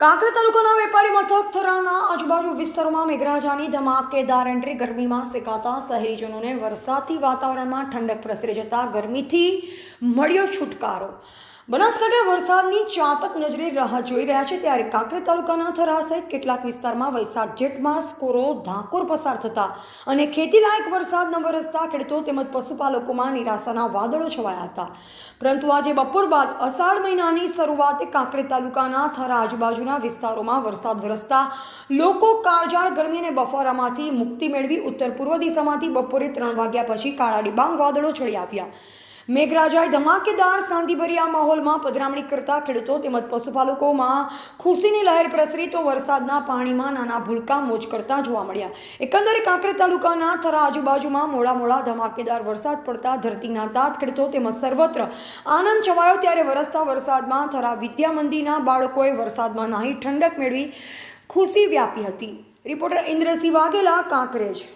કાંકરેજ તાલુકાના વેપારી મથક થરાના આજુબાજુ વિસ્તારોમાં મેઘરાજાની ધમાકેદાર એન્ટ્રી ગરમીમાં શેકાતા શહેરીજનોને વરસાદથી વાતાવરણમાં ઠંડક પ્રસરી જતા ગરમીથી મળ્યો છુટકારો. બનાસકાંઠા વરસાદની ચાતક નજરે રાહ જોઈ રહ્યા છે ત્યારે કાંકરેજ તાલુકાના થરા સહિત કેટલાક વિસ્તારમાં વૈશાખ જેઠમાં સ્કોરો ધાકોર પસાર થતા અને ખેતીલાયક વરસાદ ન વરસતા ખેડૂતો તેમજ પશુપાલકોમાં નિરાશાના વાદળો છવાયા હતા. પરંતુ આજે બપોર બાદ અષાઢ મહિનાની શરૂઆતે કાંકરેજ તાલુકાના થરા આજુબાજુના વિસ્તારોમાં વરસાદ વરસતા લોકો કાળજાળ ગરમી અને બફારામાંથી મુક્તિ મેળવી ઉત્તર પૂર્વ દિશામાંથી બપોરે ત્રણ વાગ્યા પછી કાળા ડિબાંગ વાદળો ચડી આવ્યા. મેઘરાજાએ ધમાકેદાર શાંતિભર્યા માહોલમાં પધરામણી કરતા ખેડૂતો તેમજ પશુપાલકોમાં ખુશીની લહેર પ્રસરી તો વરસાદના પાણીમાં નાના ભૂલકા મોજ કરતા જોવા મળ્યા. એકંદરે કાંકરેજ તાલુકાના થરા આજુબાજુમાં મોડા મોડા ધમાકેદાર વરસાદ પડતા ધરતીના તાત ખેડૂતો તેમજ સર્વત્ર આનંદ છવાયો ત્યારે વરસતા વરસાદમાં થરા વિદ્યા મંદિરના બાળકોએ વરસાદમાં નાહી ઠંડક મેળવી ખુશી વ્યાપી હતી. રિપોર્ટર ઇન્દ્રસિંહ વાઘેલા, કાંકરેજ.